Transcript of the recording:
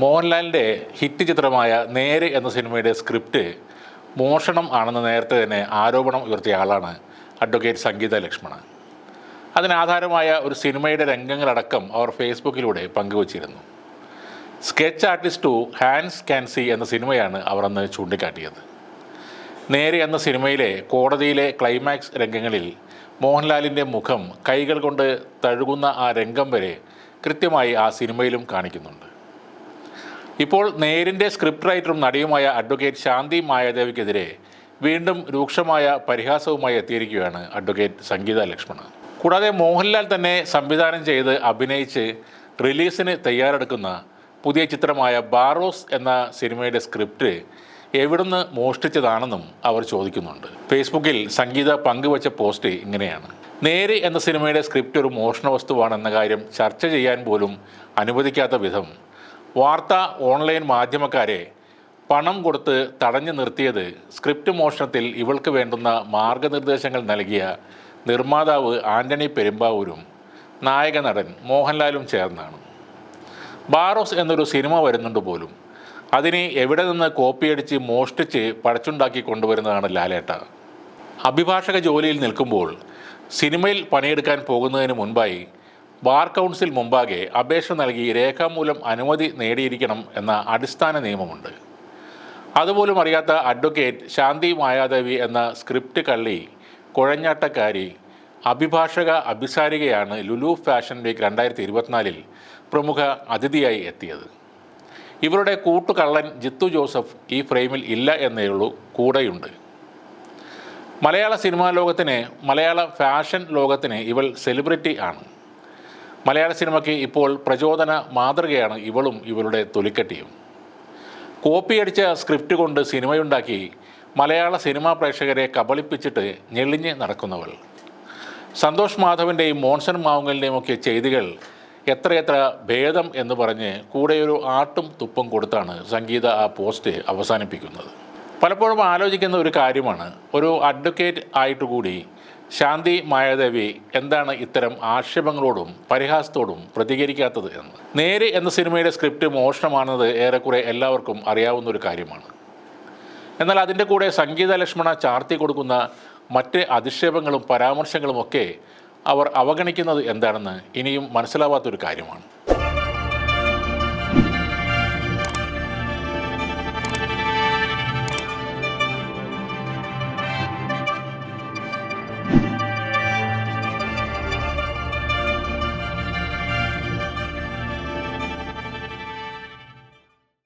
മോഹൻലാലിന്റെ ഹിറ്റ് ചിത്രമായ നേരെ എന്ന സിനിമയുടെ സ്ക്രിപ്റ്റ് മോഷണം ആണെന്ന് നേരത്തെ തന്നെ ആരോപണം ഉയർത്തിയ ആളാണ് അഡ്വക്കേറ്റ് സംഗീത ലക്ഷ്മണ. അതിനാധാരമായ ഒരു സിനിമയുടെ രംഗങ്ങളടക്കം അവർ ഫേസ്ബുക്കിലൂടെ പങ്കുവച്ചിരുന്നു. സ്കെച്ച് ആർട്ടിസ്റ്റ് ടു ഹാൻസ് ക്യാൻസി എന്ന സിനിമയാണ് അവർ അന്ന് ചൂണ്ടിക്കാട്ടിയത്. നേരെ എന്ന സിനിമയിലെ കോടതിയിലെ ക്ലൈമാക്സ് രംഗങ്ങളിൽ മോഹൻലാലിന്റെ മുഖം കൈകൾ കൊണ്ട് തഴുകുന്ന ആ രംഗം വരെ കൃത്യമായി ആ സിനിമയിലും കാണിക്കുന്നുണ്ട്. ഇപ്പോൾ നേരിന്റെ സ്ക്രിപ്റ്റ് റൈറ്ററും നടിയുമായ അഡ്വക്കേറ്റ് ശാന്തി മായാദേവിക്കെതിരെ വീണ്ടും രൂക്ഷമായ പരിഹാസവുമായി എത്തിയിരിക്കുകയാണ് അഡ്വക്കേറ്റ് സംഗീത ലക്ഷ്മണ്. കൂടാതെ മോഹൻലാൽ തന്നെ സംവിധാനം ചെയ്ത് അഭിനയിച്ച് റിലീസിന് തയ്യാറെടുക്കുന്ന പുതിയ ചിത്രമായ ബാറോസ് എന്ന സിനിമയുടെ സ്ക്രിപ്റ്റ് എവിടുന്ന് മോഷ്ടിച്ചതാണെന്നും അവർ ചോദിക്കുന്നുണ്ട്. ഫേസ്ബുക്കിൽ സംഗീത പങ്കുവച്ച പോസ്റ്റ് ഇങ്ങനെയാണ്. നേര് എന്ന സിനിമയുടെ സ്ക്രിപ്റ്റ് ഒരു മോഷണ വസ്തുവാണെന്ന കാര്യം ചർച്ച ചെയ്യാൻ പോലും അനുവദിക്കാത്ത വിധം വാർത്ത ഓൺലൈൻ മാധ്യമക്കാരെ പണം കൊടുത്ത് തടഞ്ഞു നിർത്തിയത് സ്ക്രിപ്റ്റ് മോഷണത്തിൽ ഇവൾക്ക് വേണ്ടുന്ന മാർഗനിർദ്ദേശങ്ങൾ നൽകിയ നിർമ്മാതാവ് ആന്റണി പെരുമ്പാവൂരും നായക നടൻ മോഹൻലാലും ചേർന്നാണ്. ബാറോസ് എന്നൊരു സിനിമ വരുന്നുണ്ട് പോലും. അതിനെ എവിടെ നിന്ന് കോപ്പിയടിച്ച് മോഷ്ടിച്ച് പടച്ചുണ്ടാക്കി കൊണ്ടുവരുന്നതാണ് ലാലേട്ട. അഭിഭാഷക ജോലിയിൽ നിൽക്കുമ്പോൾ സിനിമയിൽ പണിയെടുക്കാൻ പോകുന്നതിന് മുൻപായി ബാർ കൗൺസിൽ മുമ്പാകെ അപേക്ഷ നൽകി രേഖാമൂലം അനുമതി നേടിയിരിക്കണം എന്ന അടിസ്ഥാന നിയമമുണ്ട്. അതുപോലും അറിയാത്ത അഡ്വക്കേറ്റ് ശാന്തി മായാദേവി എന്ന സ്ക്രിപ്റ്റ് കള്ളി കുഴഞ്ഞാട്ടക്കാരി അഭിഭാഷക അഭിസാരികയാണ് ലുലു ഫാഷൻ വീക്ക് രണ്ടായിരത്തി ഇരുപത്തിനാലിൽ പ്രമുഖ അതിഥിയായി എത്തിയത്. ഇവരുടെ കൂട്ടുകള്ളൻ ജിത്തു ജോസഫ് ഈ ഫ്രെയിമിൽ ഇല്ല എന്നേ ഉള്ളൂ കൂടെയുണ്ട്. മലയാള സിനിമാ ലോകത്തിന് മലയാള ഫാഷൻ ലോകത്തിന് ഇവൾ സെലിബ്രിറ്റി ആണ്. മലയാള സിനിമയ്ക്ക് ഇപ്പോൾ പ്രചോദന മാതൃകയാണ് ഇവളും ഇവളുടെ തൊലിക്കട്ടിയും. കോപ്പിയടിച്ച സ്ക്രിപ്റ്റ് കൊണ്ട് സിനിമയുണ്ടാക്കി മലയാള സിനിമാ പ്രേക്ഷകരെ കബളിപ്പിച്ചിട്ട് ഞെളിഞ്ഞ് നടക്കുന്നവൾ. സന്തോഷ് മാധവന്റെയും മോൺസൺ മാവുങ്ങലിന്റെയും ഒക്കെ ചെയ്തികൾ എത്രയെത്ര ഭേദം എന്ന് പറഞ്ഞ് കൂടെയൊരു ആട്ടും തുപ്പും കൊടുത്താണ് സംഗീത ആ പോസ്റ്റ് അവസാനിപ്പിക്കുന്നത്. പലപ്പോഴും ആലോചിക്കുന്ന ഒരു കാര്യമാണ് ഒരു അഡ്വക്കേറ്റ് ആയിട്ട് കൂടി ശാന്തി മായാദേവി എന്താണ് ഇത്തരം ആക്ഷേപങ്ങളോടും പരിഹാസത്തോടും പ്രതികരിക്കാത്തത് എന്ന്? നേര് എന്ന സിനിമയുടെ സ്ക്രിപ്റ്റ് മോഷണമാണെന്നത് ഏറെക്കുറെ എല്ലാവർക്കും അറിയാവുന്ന ഒരു കാര്യമാണ്. എന്നാൽ അതിന്റെ കൂടെ സംഗീത ലക്ഷ്മണ ചാർത്തി കൊടുക്കുന്ന മറ്റ് അധിക്ഷേപങ്ങളും പരാമർശങ്ങളുമൊക്കെ അവർ അവഗണിക്കുന്നത് എന്താണെന്ന് ഇനിയും മനസ്സിലാവാത്തൊരു കാര്യമാണ്.